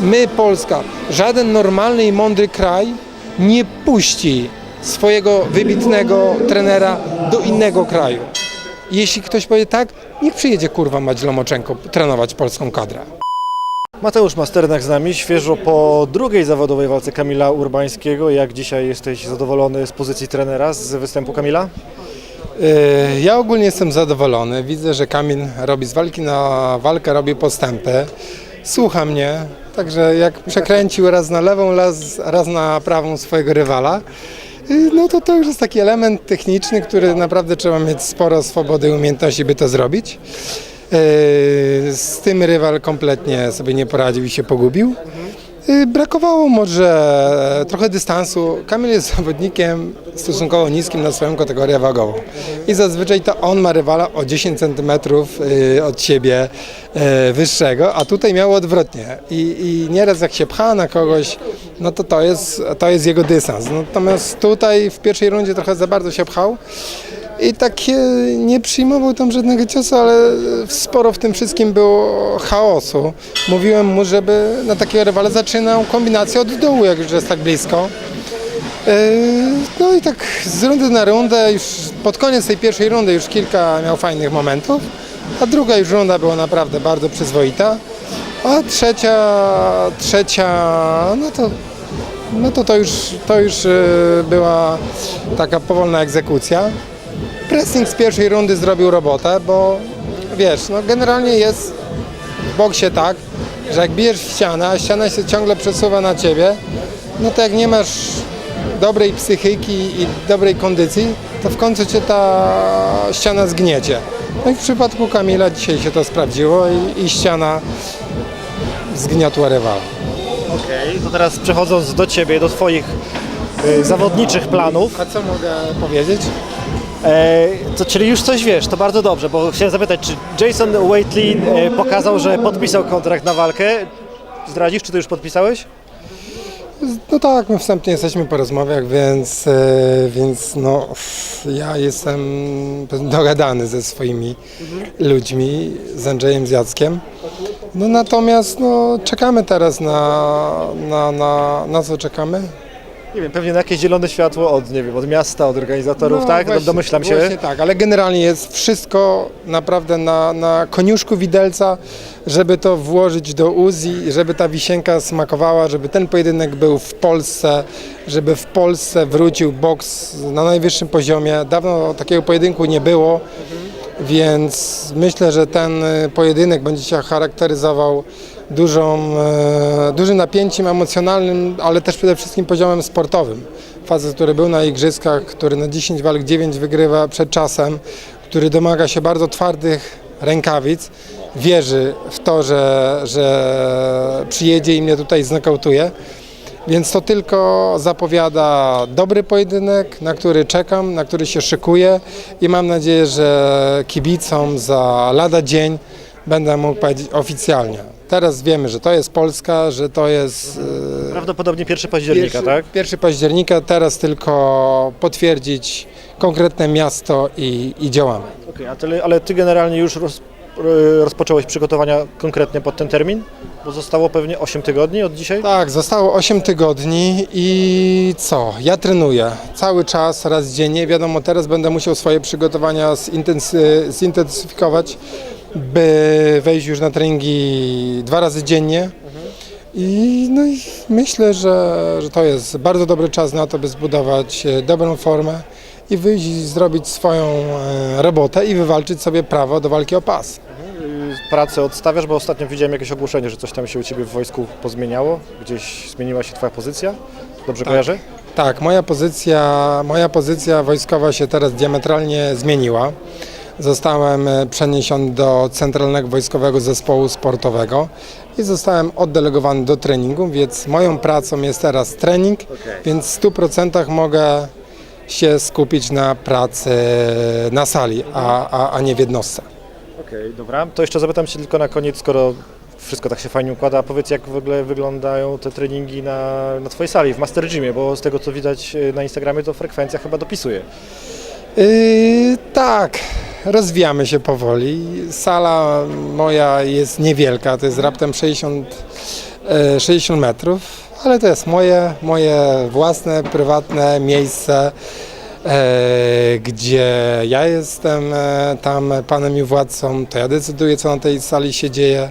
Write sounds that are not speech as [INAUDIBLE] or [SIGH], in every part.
My, Polska, żaden normalny i mądry kraj nie puści swojego wybitnego trenera do innego kraju. Jeśli ktoś powie tak, niech przyjedzie kurwa Mać Lomoczenko trenować polską kadrę. Mateusz Masternak z nami, świeżo po drugiej zawodowej walce Kamila Urbańskiego. Jak dzisiaj jesteś zadowolony z pozycji trenera, z występu Kamila? Yy, Ja ogólnie jestem zadowolony. Widzę, że Kamil robi z walki na walkę, robi postępy. Słucha mnie, także jak przekręcił raz na lewą, raz, raz na prawą swojego rywala, yy, no to to już jest taki element techniczny, który naprawdę trzeba mieć sporo swobody i umiejętności, by to zrobić. Yy, Z tym rywal kompletnie sobie nie poradził i się pogubił. Y, Brakowało może trochę dystansu. Kamil jest [LAUGHS] zawodnikiem stosunkowo niskim na swoją kategorię wagową. I zazwyczaj to on ma rywala o 10 cm od siebie y, wyższego, a tutaj miało odwrotnie. I, I nieraz jak się pcha na kogoś, no to to jest, to jest jego dystans. Natomiast tutaj w pierwszej rundzie trochę za bardzo się pchał. I tak e, nie przyjmował tam żadnego ciosu, ale sporo w tym wszystkim było chaosu. Mówiłem mu, żeby na takiego rywala zaczynał kombinację od dołu, jak już jest tak blisko. E, No i tak z rundy na rundę, już pod koniec tej pierwszej rundy już kilka miał fajnych momentów, a druga już runda była naprawdę bardzo przyzwoita, a trzecia, trzecia, no to no to to już, to już e, była taka powolna egzekucja. Pressing z pierwszej rundy zrobił robotę, bo wiesz, no generalnie jest w boksie tak, że jak bijesz w ścianę, a ściana się ciągle przesuwa na ciebie, no to jak nie masz dobrej psychiki i dobrej kondycji, to w końcu cię ta ściana zgniecie. No i w przypadku Kamila dzisiaj się to sprawdziło i, i ściana zgniotła rywala. Okej, to teraz przechodząc do Ciebie, do Twoich y, zawodniczych planów, A co mogę powiedzieć? E, to, czyli już coś wiesz, to bardzo dobrze, bo chciałem zapytać, czy Jason Waitley pokazał, że podpisał kontrakt na walkę? Zdradzisz, czy Ty już podpisałeś? No tak, my wstępnie jesteśmy po rozmowach, więc, e, więc no, ja jestem dogadany ze swoimi ludźmi, z Andrzejem, z Jackiem. No natomiast no, czekamy teraz na, na, na, na co czekamy? Nie wiem, pewnie na jakieś zielone światło od, nie wiem, od miasta, od organizatorów, tak? No właśnie- Domyślam się. Właśnie tak, ale generalnie jest wszystko naprawdę na, na koniuszku widelca, żeby to włożyć do Uzi, żeby ta wisienka smakowała, żeby ten pojedynek był w Polsce, żeby w Polsce wrócił boks na najwyższym poziomie. Dawno takiego pojedynku nie było, więc myślę, że ten y, pojedynek będzie się charakteryzował dużą, e, dużym napięciem emocjonalnym, ale też przede wszystkim poziomem sportowym. Facet, który był na igrzyskach, który na 10 walk 9 wygrywa przed czasem, który domaga się bardzo twardych rękawic, wierzy w to, że, że przyjedzie i mnie tutaj znokautuje. Więc to tylko zapowiada dobry pojedynek, na który czekam, na który się szykuję i mam nadzieję, że kibicom za lada dzień będę mógł powiedzieć oficjalnie. Teraz wiemy, że to jest Polska, że to jest e, Prawdopodobnie 1 października, tak? 1 października, teraz tylko potwierdzić konkretne miasto i, i działamy. Okej, a ty, ale Ty generalnie już roz, e, rozpocząłeś przygotowania konkretnie pod ten termin? Bo zostało pewnie 8 tygodni od dzisiaj? Tak, zostało 8 tygodni i co? Ja trenuję cały czas, raz dziennie. Wiadomo, teraz będę musiał swoje przygotowania zintensy- zintensyfikować, by wejść już na treningi dwa razy dziennie. I, no i myślę, że, że to jest bardzo dobry czas na to, by zbudować e, dobrą formę i wyjść i zrobić swoją e, robotę i wywalczyć sobie prawo do walki o pas. Pracę odstawiasz, bo ostatnio widziałem jakieś ogłoszenie, że coś tam się u Ciebie w wojsku pozmieniało, gdzieś zmieniła się Twoja pozycja. Dobrze kojarzę? Tak, moja pozycja, moja pozycja wojskowa się teraz diametralnie zmieniła. Zostałem e, przeniesiony do Centralnego Wojskowego Zespołu Sportowego i zostałem oddelegowany do treningu, więc moją pracą jest teraz trening, więc w 100% mogę się skupić na pracy na sali, a, a, a nie w jednostce. Okej, dobra. To jeszcze zapytam Cię tylko na koniec, skoro wszystko tak się fajnie układa, powiedz jak w ogóle wyglądają te treningi na, na Twojej sali, w Master Gymie, bo z tego co widać y, na Instagramie to frekwencja chyba dopisuje. Yy, tak, rozwijamy się powoli. Sala moja jest niewielka, to jest raptem 60 e, 60 metrów, ale to jest moje, moje własne, prywatne miejsce, e, gdzie ja jestem e, tam panem i władcą, to ja decyduję, co na tej sali się dzieje.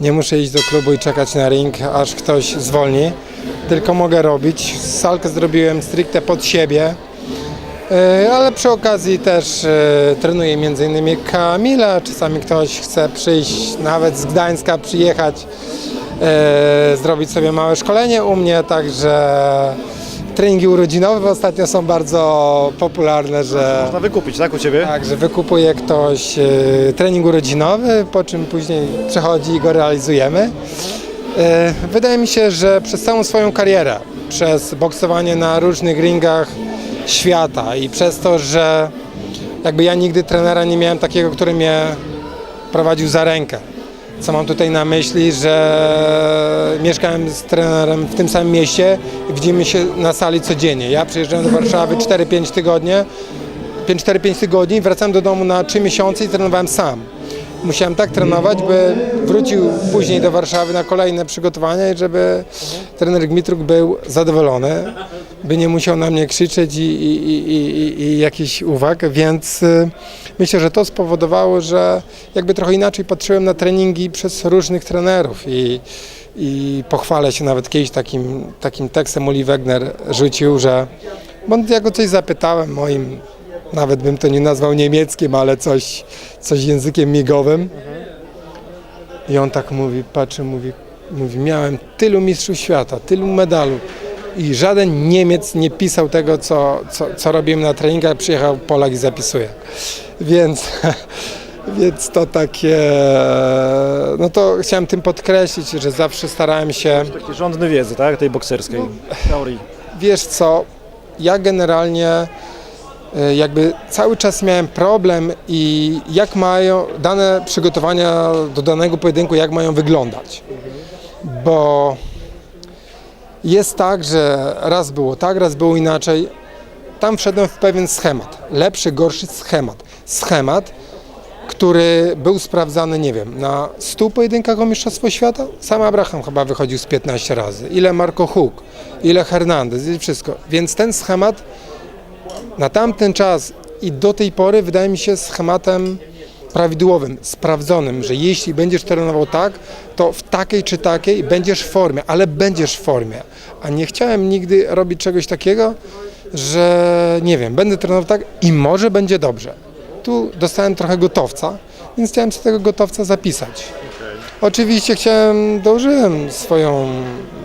Nie muszę iść do klubu i czekać na ring, aż ktoś zwolni, tylko mogę robić. Salkę zrobiłem stricte pod siebie. E, Ale przy okazji też e, trenuję m.in. Kamila. Czasami ktoś chce przyjść nawet z Gdańska, przyjechać, e, zrobić sobie małe szkolenie u mnie, także treningi urodzinowe ostatnio są bardzo popularne, że Można wykupić, tak, u Ciebie? tak, że wykupuje ktoś trening urodzinowy, po czym później przechodzi i go realizujemy. Wydaje mi się, że przez całą swoją karierę, przez boksowanie na różnych ringach świata i przez to, że jakby ja nigdy trenera nie miałem takiego, który mnie prowadził za rękę. Co mam tutaj na myśli, że mieszkałem z trenerem w tym samym mieście, widzimy się na sali codziennie. Ja przyjeżdżałem do Warszawy 4-5 tygodnie, 4-5 tygodni, wracałem do domu na 3 miesiące i trenowałem sam. Musiałem tak trenować, by wrócił później do Warszawy na kolejne przygotowania i żeby trener Gmitruk był zadowolony, by nie musiał na mnie krzyczeć i, i, i, i, i jakichś uwag, więc y, myślę, że to spowodowało, że jakby trochę inaczej patrzyłem na treningi przez różnych trenerów i, i pochwalę się nawet kiedyś takim, takim tekstem Uli Wegner rzucił, że bo ja go coś zapytałem moim nawet bym to nie nazwał niemieckim, ale coś, coś językiem migowym. I on tak mówi, patrzy, mówi, mówi, miałem tylu mistrzów świata, tylu medalu i żaden Niemiec nie pisał tego, co, co, co robiłem na treningach, przyjechał Polak i zapisuje. Więc, [LAUGHS] więc to takie, no to chciałem tym podkreślić, że zawsze starałem się Taki rządny wiedzy, tak, tej bokserskiej teorii. Wiesz co, ja generalnie e, jakby cały czas miałem problem i jak mają dane przygotowania do danego pojedynku, jak mają wyglądać. Bo jest tak, że raz było tak, raz było inaczej. Tam wszedłem w pewien schemat. Lepszy, gorszy schemat. Schemat, który był sprawdzany, nie wiem, na 100 pojedynkach o Mistrzostwo Świata? Sam Abraham chyba wychodził z 15 razy. Ile Marco Huk, ile Hernandez i wszystko. Więc ten schemat na tamten czas i do tej pory wydaje mi się schematem prawidłowym, sprawdzonym, że jeśli będziesz trenował tak, to w takiej czy takiej będziesz w formie, ale będziesz w formie. A nie chciałem nigdy robić czegoś takiego, że nie wiem, będę trenował tak i może będzie dobrze. Tu dostałem trochę gotowca, więc chciałem sobie tego gotowca zapisać. Oczywiście chciałem, dołożyłem swoją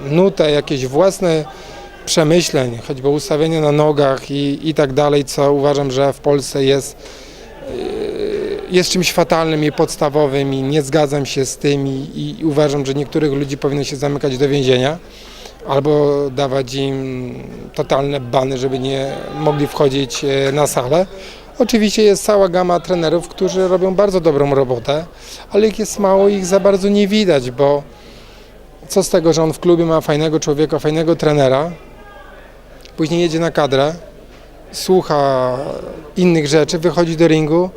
nutę, jakieś własne przemyśleń, choćby ustawienie na nogach i, i tak dalej, co uważam, że w Polsce jest, yy, jest czymś fatalnym i podstawowym i nie zgadzam się z tym i, i uważam, że niektórych ludzi powinno się zamykać do więzienia albo dawać im totalne bany, żeby nie mogli wchodzić e, na salę. Oczywiście jest cała gama trenerów, którzy robią bardzo dobrą robotę, ale ich jest mało ich za bardzo nie widać, bo co z tego, że on w klubie ma fajnego człowieka, fajnego trenera, później jedzie na kadrę, słucha innych rzeczy, wychodzi do ringu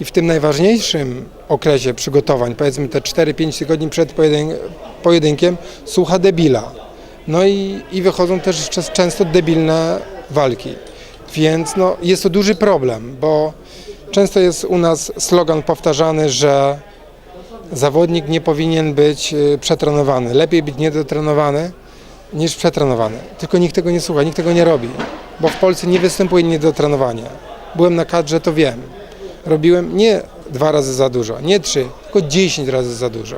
i w tym najważniejszym okresie przygotowań, powiedzmy te 4-5 tygodni przed pojedyn- pojedynkiem, słucha debila. No i, i wychodzą też często debilne walki. Więc no, jest to duży problem, bo często jest u nas slogan powtarzany, że zawodnik nie powinien być y, przetrenowany. Lepiej być niedotrenowany niż przetrenowany. Tylko nikt tego nie słucha, nikt tego nie robi, bo w Polsce nie występuje niedotrenowanie. Byłem na kadrze, to wiem. Robiłem nie dwa razy za dużo, nie trzy, tylko dziesięć razy za dużo.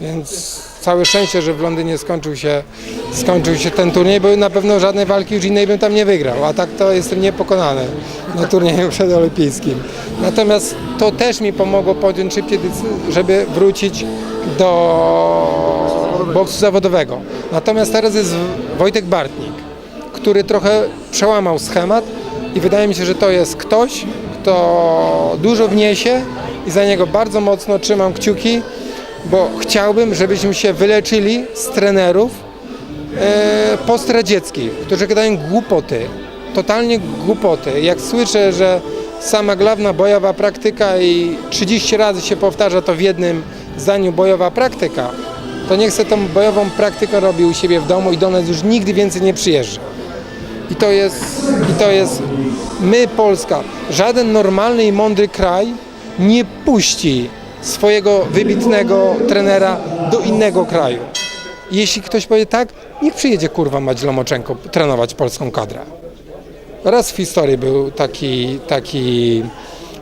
Więc całe szczęście, że w Londynie skończył się, skończył się ten turniej, bo na pewno żadnej walki już innej bym tam nie wygrał, a tak to jestem niepokonany na turnieju przedolimpijskim. Natomiast to też mi pomogło podjąć szybciej decyzję, żeby wrócić do boksu zawodowego. Natomiast teraz jest Wojtek Bartnik, który trochę przełamał schemat i wydaje mi się, że to jest ktoś, kto dużo wniesie i za niego bardzo mocno trzymam kciuki, bo chciałbym, żebyśmy się wyleczyli z trenerów e, postradzieckich, którzy gadają głupoty, totalnie głupoty. Jak słyszę, że sama główna bojowa praktyka i 30 razy się powtarza to w jednym zdaniu bojowa praktyka, to niech sobie tą bojową praktykę robi u siebie w domu i do nas już nigdy więcej nie przyjeżdża. I to jest, i to jest my, Polska, żaden normalny i mądry kraj nie puści swojego wybitnego trenera do innego kraju. Jeśli ktoś powie tak, niech przyjedzie kurwa mać Lomoczenko trenować polską kadrę. Raz w historii był taki, taki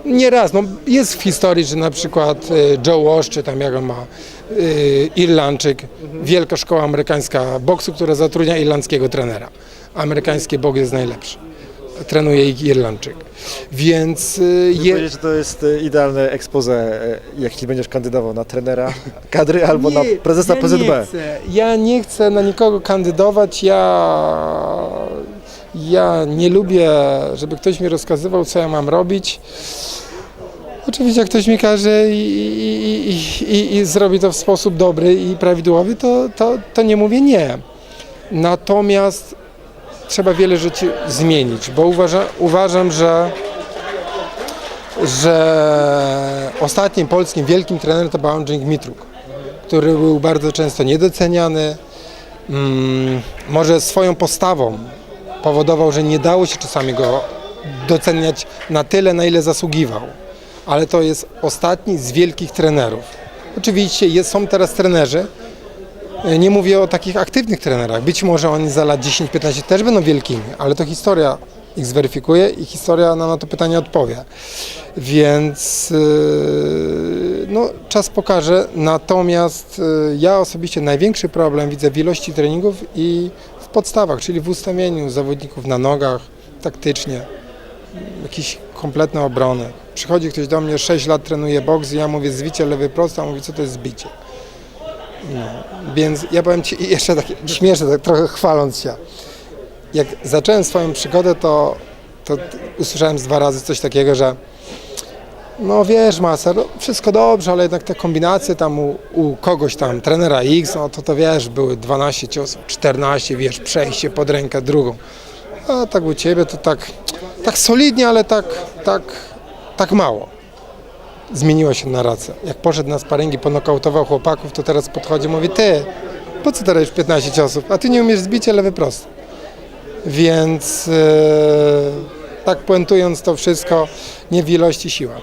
nie raz, no jest w historii, że na przykład y, Joe Walsh, czy tam jak on ma, y, Irlandczyk, wielka szkoła amerykańska boksu, która zatrudnia irlandzkiego trenera. Amerykański boks jest najlepszy. Trenuje ich Irlandczyk. Więc y, Je... Powiedzieć, że to jest e, idealne expose, e, jeśli będziesz kandydował na trenera [LAUGHS] kadry albo na prezesa ja PZB. Nie chcę, ja nie chcę na nikogo kandydować. Ja, ja nie lubię, żeby ktoś mi rozkazywał, co ja mam robić. Oczywiście, jak ktoś mi każe i, i, i, i, i zrobi to w sposób dobry i prawidłowy, to, to, to nie mówię nie. Natomiast trzeba wiele rzeczy zmienić, bo uważa, uważam, że że ostatnim polskim wielkim trenerem to był Andrzej Gmitruk, który był bardzo często niedoceniany. Mm, może swoją postawą powodował, że nie dało się czasami go doceniać na tyle, na ile zasługiwał. Ale to jest ostatni z wielkich trenerów. Oczywiście jest, są teraz trenerzy, nie mówię o takich aktywnych trenerach. Być może oni za lat 10-15 też będą wielkimi, ale to historia ich zweryfikuje i historia nam na to pytanie odpowie. Więc yy, no, czas pokaże. Natomiast yy, ja osobiście największy problem widzę w ilości treningów i w podstawach, czyli w ustawieniu zawodników na nogach, taktycznie, jakieś kompletne obrony. Przychodzi ktoś do mnie, 6 lat trenuje boks i ja mówię zwicie lewy prosty, a mówi co to jest zbicie. No, więc ja powiem Ci jeszcze takie śmieszne, tak trochę chwaląc się. Jak zacząłem swoją przygodę, to, to usłyszałem z dwa razy coś takiego, że no wiesz Maser, no, wszystko dobrze, ale jednak te kombinacje tam u, u kogoś tam, trenera X, no to to wiesz, były 12 ciosów, 14, wiesz, przejście pod rękę drugą. A tak u Ciebie to tak, tak solidnie, ale tak, tak, tak mało. Zmieniła się narracja. Jak poszedł na sparingi, ponokautował chłopaków, to teraz podchodzi i mówi, ty, po co teraz już 15 ciosów, a ty nie umiesz zbić lewy prosty. Więc e, tak puentując to wszystko, nie w ilości siła.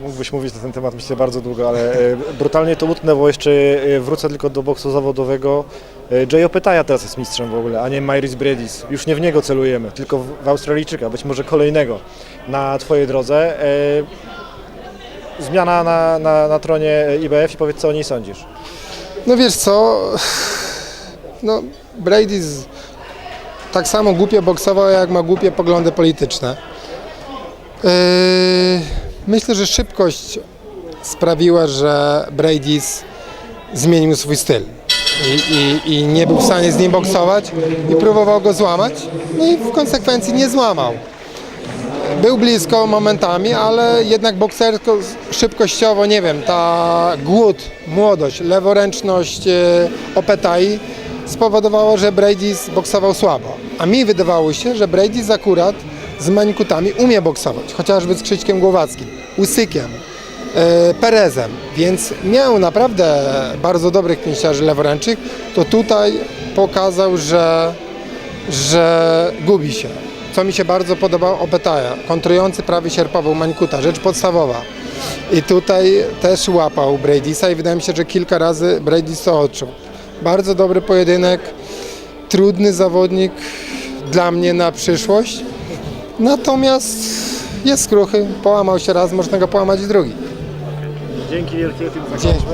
Mógłbyś mówić na ten temat myślę bardzo długo, ale e, brutalnie to utnę, bo jeszcze e, wrócę tylko do boksu zawodowego. Jay Opetaja teraz jest mistrzem w ogóle, a nie Myris Bredis. Już nie w niego celujemy, tylko w Australijczyka, być może kolejnego na Twojej drodze. Zmiana na, na, na tronie IBF i powiedz co o niej sądzisz. No wiesz co, no Brady z, tak samo głupio boksował, jak ma głupie poglądy polityczne. Yy, myślę, że szybkość sprawiła, że Brady zmienił swój styl I, i, i nie był w stanie z nim boksować i próbował go złamać, no i w konsekwencji nie złamał. Był blisko momentami, ale jednak boksersko, szybkościowo, nie wiem, ta głód, młodość, leworęczność e, Opetai spowodowało, że Brady boksował słabo. A mi wydawało się, że Brady akurat z mańkutami umie boksować, chociażby z Krzyśkiem Głowackim, Usykiem, e, Perezem, więc miał naprawdę bardzo dobrych pięściarzy leworęczych, to tutaj pokazał, że że gubi się. Co mi się bardzo podobało, Opetaja, kontrujący prawy sierpowy Mańkuta, rzecz podstawowa. I tutaj też łapał Bradisa i wydaje mi się, że kilka razy Bradis to odczuł. Bardzo dobry pojedynek, trudny zawodnik dla mnie na przyszłość. Natomiast jest skruchy, połamał się raz, można go połamać drugi. Dzięki wielkie, tym Dzięki.